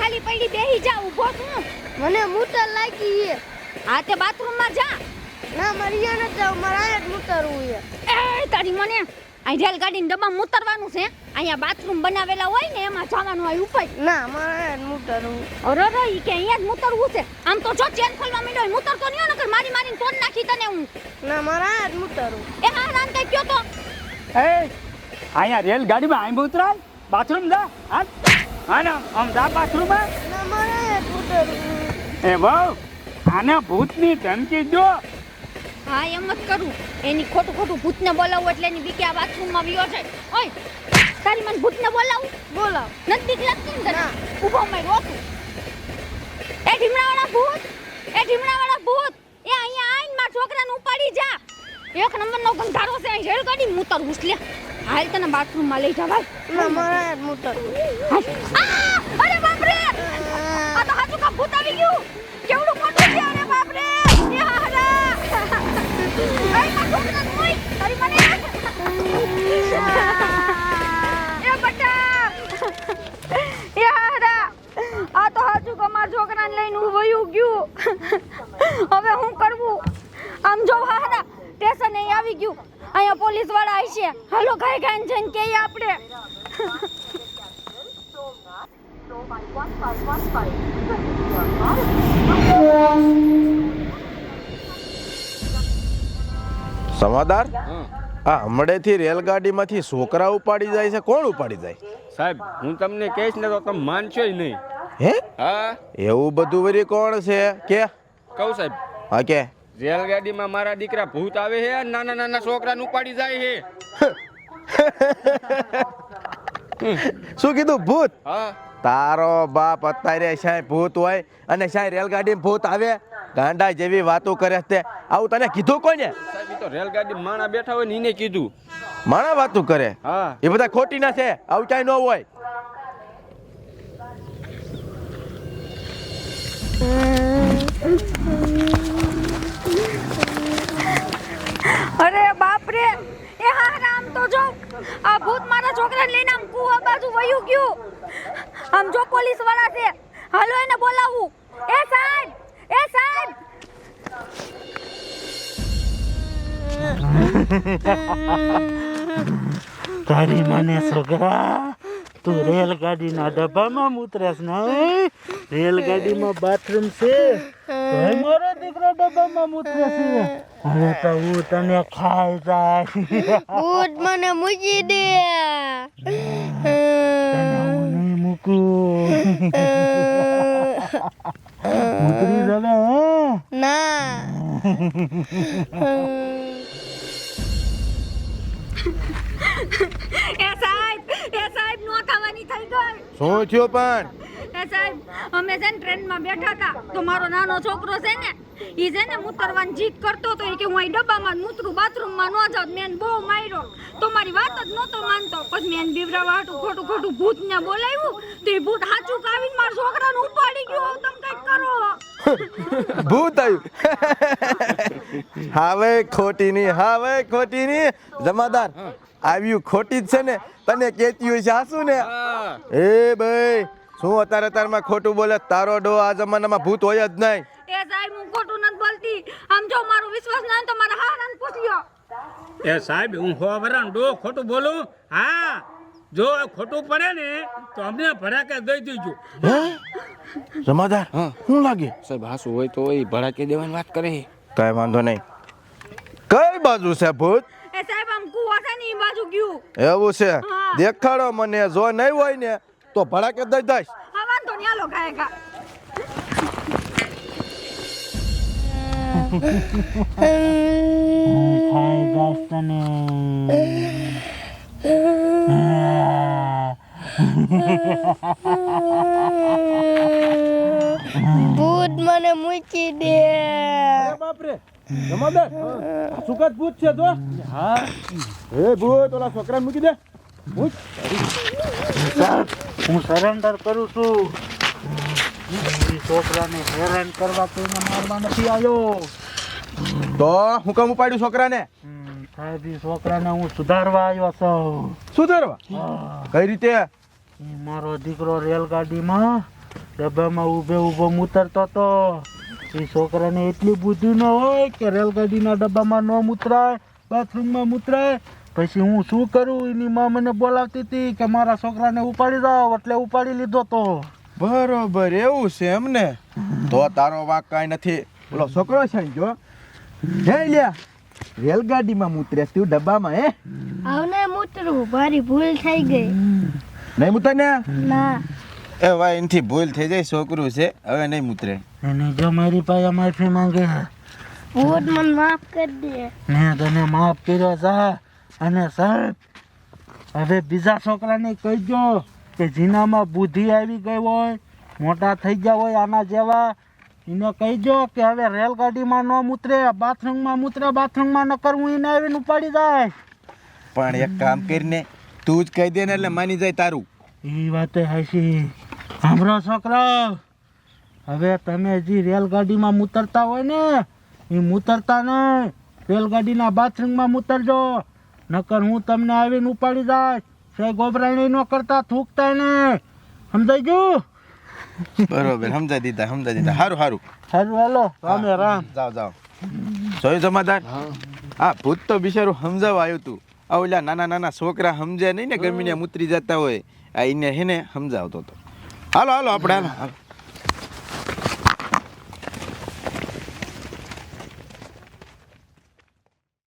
ખાલી પડી બેહી જા ઊભો. તું મને મૂતર લાગી છે. હા તે બાથરૂમમાં જા. ના મારી ન જાવ. મારે જ મૂતરવું છે. એ તારી મને અહીં રેલગાડીની ડબ્બા ઉતરવાનું છે. અહીંયા બાથરૂમ બનાવેલા હોય ને એમાં જવાનું હોય ઉપર. ના મારે મૂતરવું અરે રે ઈ કે અહીંયા જ મૂતરવું છે. આમ તો જો ચેન ખોલવા માંડ્યો મુતરતો નહીં નકર મારી મારીને તોડ નાખી તને હું. ના મારે મૂતરું જ મૂતરવું એ હા રાન કઈ કયો તો? એ અહીંયા રેલગાડીમાં આમ ઉતરાય? બાથરૂમ જા હા હા ને આમ જા બાથરૂમમાં? એ બહુ આને ભૂતની ધમકી જો હા એમ જ કરું. એની ખોટું ખોટું ભૂતને બોલાવું એટલે એની બીકે આ બાથરૂમમાં વિયો છે. ઓય તારી મને ભૂતને બોલાવું? બોલાવ. નથી બીક લાગતી ને તને? ના. ઊભો મેં રોકું એ ઢીમડાવાળા ભૂત એ ઢીમડાવાળા ભૂત એ અહીંયા આઈને મારા છોકરાને ઉપાડી જા. એક નંબરનો ગંધારો છે અહીં રેલગાડી મૂતર ઘૂસલે હાલ તને બાથરૂમમાં લઈ જવાય. મારા મોટર. હાલો જન કે આપણે સમાદાર આ હમણાંથી રેલગાડીમાંથી છોકરા ઉપાડી જાય છે કોણ ઉપાડી જાય? સાહેબ હું તમને કહીશ ને તો તમે માનશો જ નહીં. હે? હા. એવું બધું વરી કોણ છે? કે? કહું સાહેબ. હા કે? રેલગાડીમાં મારા દીકરા ભૂત આવે છે અને નાના નાના છોકરાને ઉપાડી જાય છે. શું કીધું? ભૂત? તારો બાપ અત્યારે શાય ભૂત હોય અને શાય રેલગાડી ભૂત આવે? ગાંડા જેવી વાતો કરે તે આવું તને કીધું કોને સાહેબ તો રેલગાડી માણા બેઠા હોય ને એને કીધું. માણા વાતું કરે? હા. એ બધા ખોટી ના છે. આવું ક્યાંય ન હોય. આ ભૂત મારા છોકરાને લઈને આમ કુવા બાજુ વયું ગયું. આમ જો પોલીસવાળા છે, હાલો એને બોલાવું. એ સાહેબ એ સાહેબ. તારી મને, છોકરા, તું રેલગાડીના ડબ્બામાં ઉતરેસ નહીં રેલગાડીમાં બાથરૂમ છે. મારો દીકરો ડબ્બામાં ઉતરે છે. હવે તો હું તને ખાઈ જાય. ભૂત મને મૂકી દે. તને હું નહીં મૂકું. ઉતરી જવે ના. એ સાહેબ એ સાહેબ નો ખાવાની થઈ ગઈ. શું થયું પણ? સાહેબ. અમે છે ને ટ્રેનમાં બેઠા હતા. તો મારો નાનો છોકરો છે ને એ છે ને મૂતરવાની જીદ કરતો તો ઈ કે હું અહીં ડબ્બામાં મૂતરું બાથરૂમમાં ન જાઉં. મેં બહુ માર્યો. તો મારી વાત જ નહોતો માનતો. પછી મેં એને બીવરાવા હાટું ખોટું ખોટું ભૂતને બોલાવ્યું. તો એ ભૂત હાચું કાવીને મારા છોકરાને ઉપાડી ગયો. તમે કંઈક કરો. ભૂત આવ્યું. હાવે ખોટી નહીં હાવે ખોટી નહીં જમાદાર આવ્યું ખોટી જ છે ને. તને કેતી હોય છે હાસુ ને હા. એ ભાઈ શું અત્યારે અત્યારમાં ખોટું બોલે? તારો ડો આ જમાનામાં ભૂત હોય જ નહીં. એ સાહેબ હું ખોટું નથી બોલતી. આમ જો મારો વિશ્વાસ ના તો મારા હારાને પૂછ્યો એ સાહેબ હું હો વરાન ડો ખોટું બોલું? હા જો ખોટું પડે ને તો અમને ભડાકે દઈ દેજો. જમાદાર શું લાગે? સાહેબ હાસું હોય તો એ ભડાકે દેવાની વાત કરે કઈ વાંધો નહીં. કઈ બાજુ છે ભૂત? એ સાહેબ આમ કુવા છે ને ઈ બાજુ ગયું. એવું છે. દેખાડો મને જો નહીં હોય ને તો ભડાકે દઈ દઈશ. વાંધો નહીં હાલો ગાયકા ખાઈ ભૂત મને મૂકી દે. બાપરે જમાદાર સુખદ ભૂત છે તો હા. એ ભૂત ઓલા છોકરાને મૂકી દે. હું સરેન્ડર કરું છું. છોકરાને હેરાન કરવા કોઈને મારવા નથી આવ્યો. તો હું કામ ઉપાડ્યું છોકરાને? સાહેબ છોકરાને હું સુધારવા આવ્યો છું. સુધારવા? કઈ રીતે? મારો દીકરો રેલગાડીમાં ડબ્બામાં ઊભે ઊભો મૂતરતો તો એ છોકરાને એટલી બુદ્ધિ ન હોય કે રેલગાડીના ડબ્બામાં ન મૂતરાય બાથરૂમમાં મૂતરાય પછી હું શું કરું? એની માં મને બોલાવતી હતી કે મારા છોકરાને ઉપાડી દો એટલે ઉપાડી લીધો તો. બરોબર એવું છે એમને તો તારો વાંક કાંઈ નથી. બોલો છોકરો છે ને જો હે લ્યા રેલગાડીમાં મૂતરે તું ડબ્બામાં હે? આવને મૂતરું મારી ભૂલ થઈ ગઈ. નહીં મૂતર ને? ના. એ ભાઈ એનથી ભૂલ થઈ જાય છોકરું છે હવે નહીં મૂતરે. અને જો મારી પાસે માફી માંગે. ભૂત મને માફ કરી દે. મેં તને માફ કર્યો જા. અને સાહેબ હવે બીજા છોકરાને કહીજો કે જીનામાં બુદ્ધિ આવી ગઈ હોય મોટા થઈ ગયા હોય આના જેવા એને કહીજો કે હવે રેલગાડીમાં ન મૂતરે બાથરૂમમાં મૂતરે બાથરૂમમાં ન કરવું એને આવીને ઉપાડી જાય. પણ એક કામ કરીને તું જ કહી દે ને એટલે માની જાય તારું. એ વાતે હાશી સાંભળો છોકરા હવે તમે જે રેલગાડીમાં મૂતરતા હોય ને એ મૂતરતા નહીં. રેલગાડીના બાથરૂમમાં મૂતરજો. નકર હું તમને આવીને ઉપાડી જાય. સે ગોબરાણી ન કરતા થૂકતા ને. સમજાઈ ગયું? બરોબર સમજાઈ દીધા સમજાઈ દીધા. સારું સારું સારું હાલો. રામે રામ. જાઓ જાઓ. જોયું સમાધાન? હા ભૂત તો બિચારું સમજાવવા આવ્યું તું. આ ઓલા નાના નાના છોકરા સમજે નહીં ને ગમીને મૂતરી જતા હોય. આ એને હેને સમજાવતો હતો હાલો હાલો આપણે હાલો હાલો.